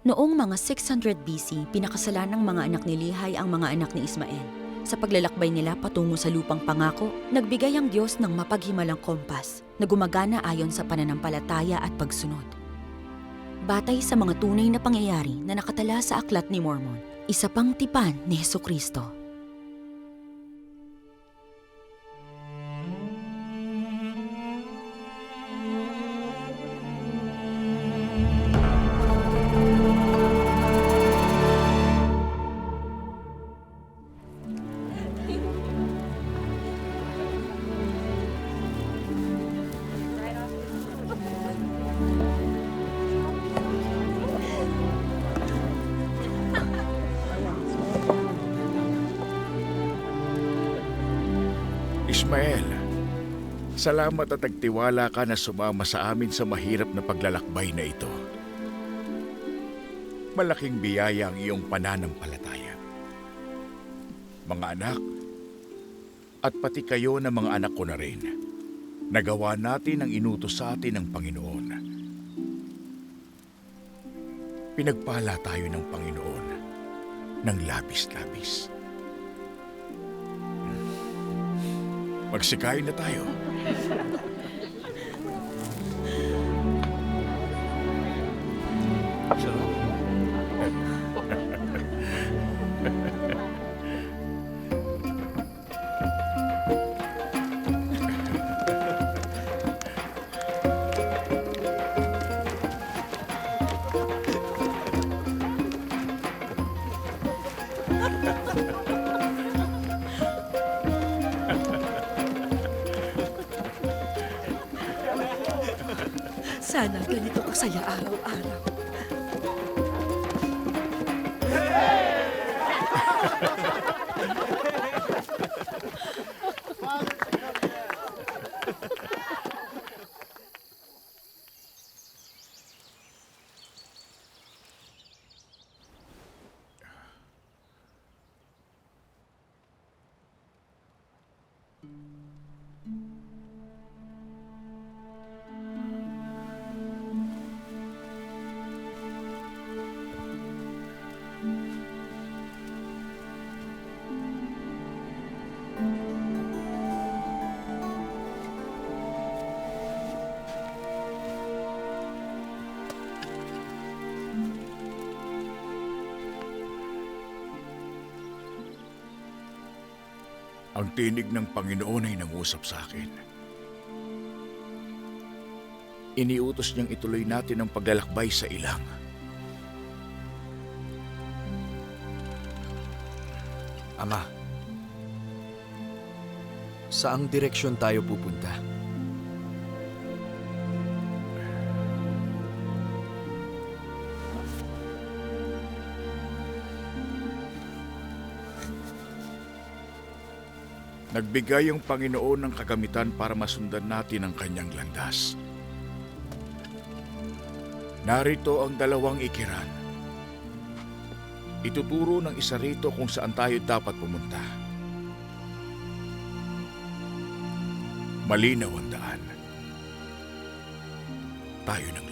Noong mga 600 BC, pinakasalan ng mga anak ni Lihay ang mga anak ni Ismael. Sa paglalakbay nila patungo sa lupang pangako, nagbigay ang Diyos ng mapaghimalang kompas na gumagana ayon sa pananampalataya at pagsunod. Batay sa mga tunay na pangyayari na nakatala sa Aklat ni Mormon, isa pang tipan ni Heso Kristo. Salamat at nagtiwala ka na sumama sa amin sa mahirap na paglalakbay na ito. Malaking biyaya ang iyong pananampalataya. Mga anak, at pati kayo na mga anak ko na rin, nagawa natin ang inutos sa atin ng Panginoon. Pinagpala tayo ng Panginoon ng labis-labis. Magsikain na tayo. Tchau. Kasaya araw-araw. Ang tinig ng Panginoon ay nangusap sa akin. Iniutos niyang ituloy natin ang paglalakbay sa ilang. Ama, saang direksyon tayo pupunta? Nagbigay ang Panginoon ng kagamitan para masundan natin ang kanyang landas. Narito ang dalawang ikiran. Ituturo ng isa rito kung saan tayo dapat pumunta. Malinaw ang daan. Tayo nang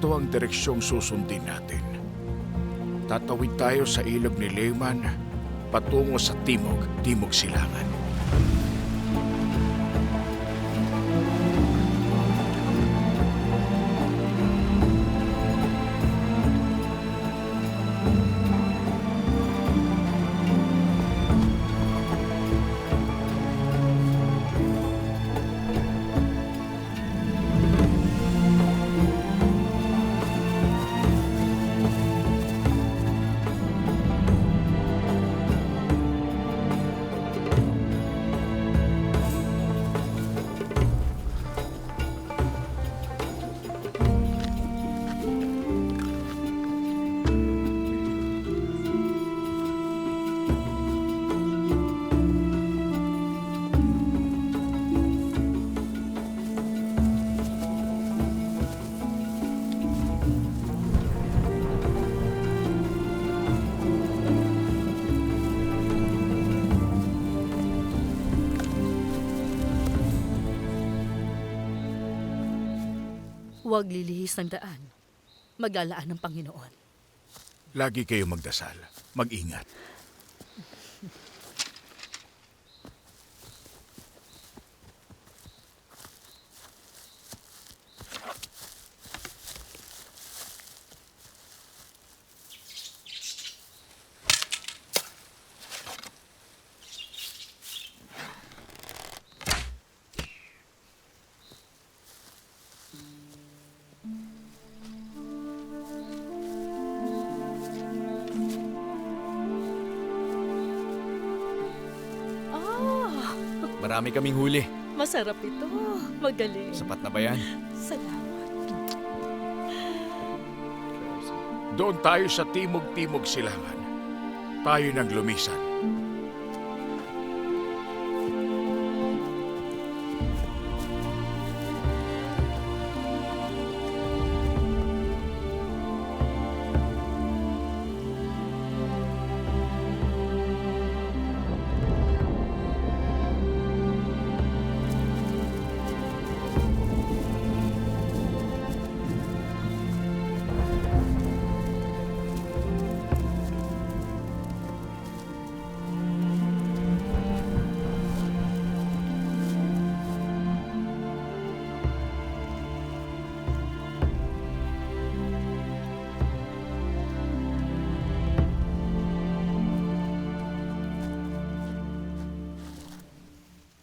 Heto ang direksyong susundin natin. Tatawid tayo sa ilog ni Lehman patungo sa timog, timog silangan. Huwag lilihis ng daan. Maglalaan ng Panginoon. Lagi kayo magdasal. Mag-ingat. Marami kaming huli. masarap ito. Magaling. Sapat na ba yan? Salamat. Doon tayo sa timog-timog silangan. Tayo nang lumisan.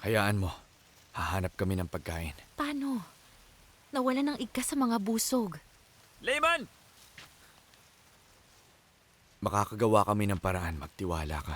Hayaan mo. Hahanap kami ng pagkain. Paano? Nawala ng igkas sa mga busog. Layman! Makakagawa kami ng paraan. Magtiwala ka.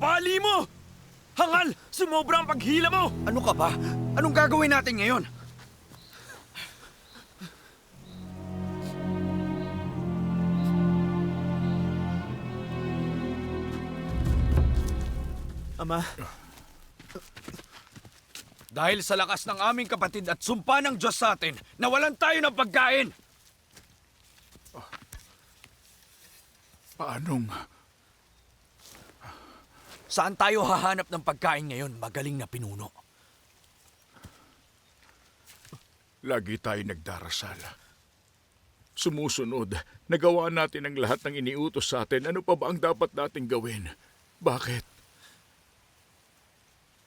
Nabali mo! Hangal! Sumobra ang paghila mo! Ano ka ba? Anong gagawin natin ngayon? Ama, Dahil sa lakas ng aming kapatid at sumpa ng Diyos sa atin, nawalan tayo ng pagkain! Paanong... Saan tayo hahanap ng pagkain ngayon? Magaling na pinuno. Lagi tayo nagdarasal. Sumusunod, nagawa natin ang lahat ng iniutos sa atin. Ano pa ba ang dapat nating gawin? Bakit?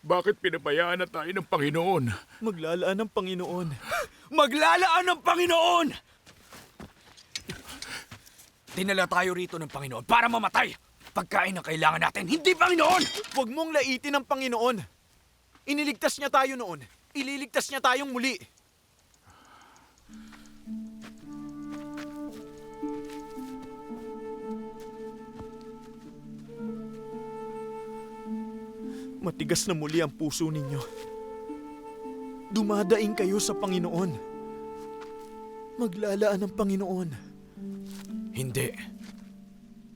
Bakit pinabayaan na tayo ng Panginoon? maglalaan ng Panginoon. Maglalaan ng Panginoon! Dinala tayo rito ng Panginoon para mamatay. Pagkain ang kailangan natin, hindi Panginoon! Huwag mong laitin ang Panginoon. Iniligtas niya tayo noon. Ililigtas niya tayong muli. Matigas na muli ang puso ninyo. Dumadaing kayo sa Panginoon. Maglalaan ng Panginoon. Hindi.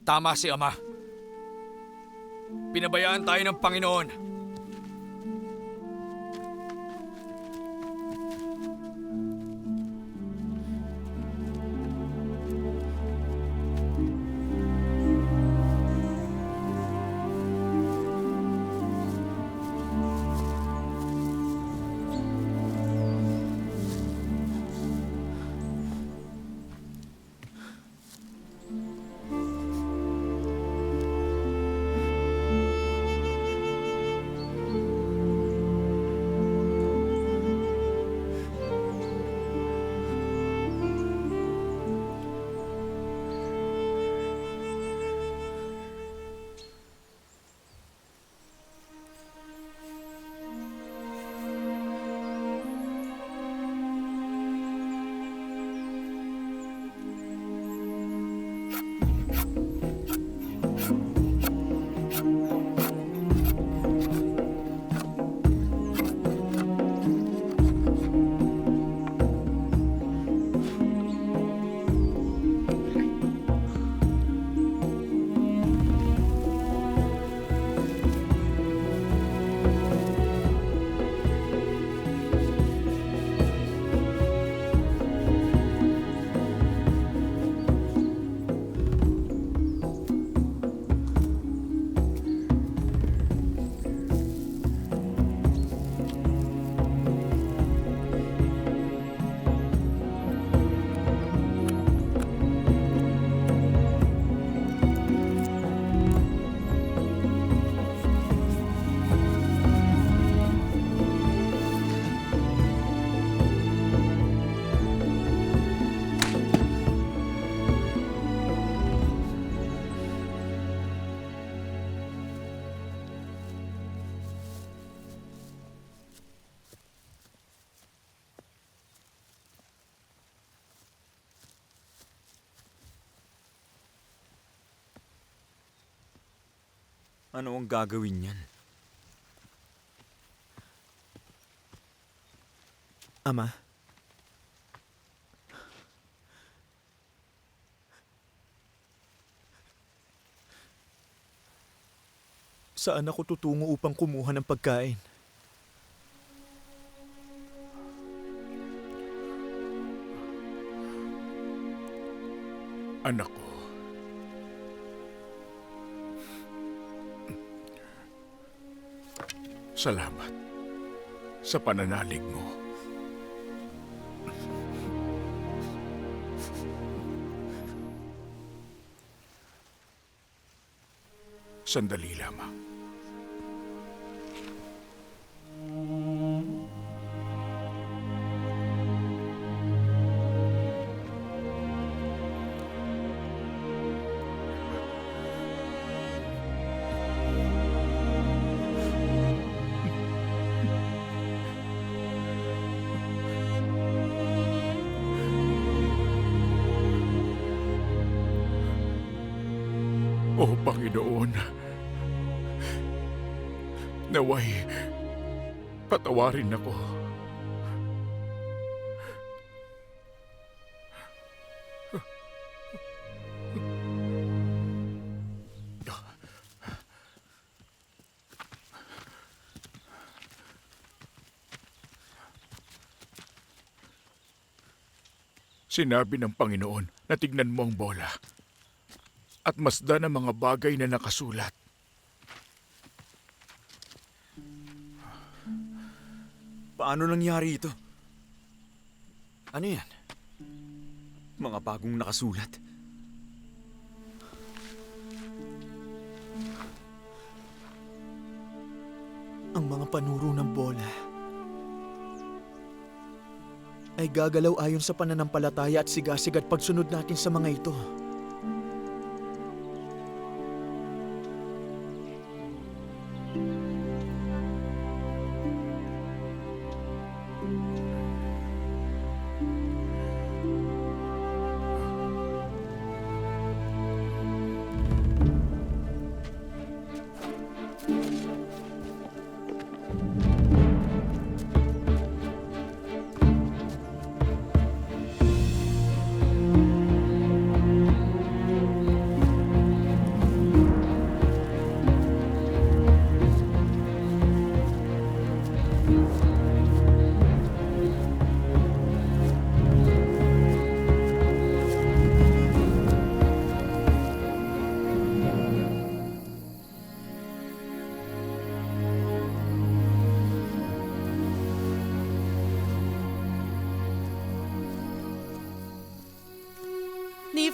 Tama si Ama. Pinabayaan tayo ng Panginoon. Ano ang gagawin niyan? Ama. Saan ako tutungo upang kumuha ng pagkain? Anak ko. Salamat sa pananalig mo. Sandali lamang. Naway patawarin ako. Sinabi ng Panginoon na tignan mo ang bola at masdan ang mga bagay na nakasulat. Paano nangyari ito? Ano yan? Mga bagong nakasulat. Ang mga panuro ng bola ay gagalaw ayon sa pananampalataya at sigasig at pagsunod natin sa mga ito.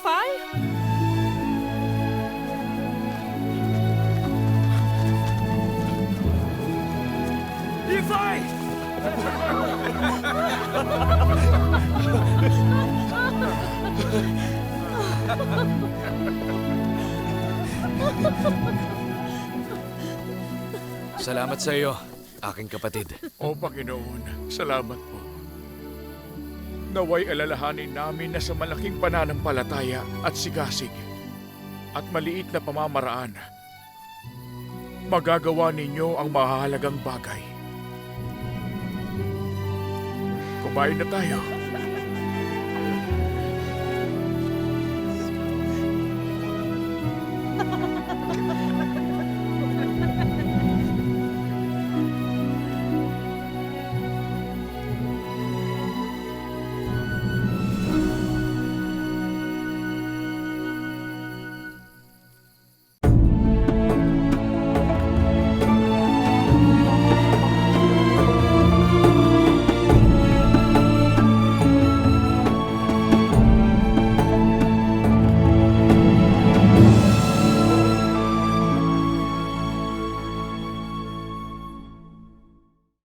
Nephi? Levi! Salamat sa iyo, aking kapatid. O Panginoon, salamat. Naway alalahanin namin na sa malaking pananampalataya at sigasig at maliit na pamamaraan, magagawa ninyo ang mahalagang bagay. Kumain na tayo.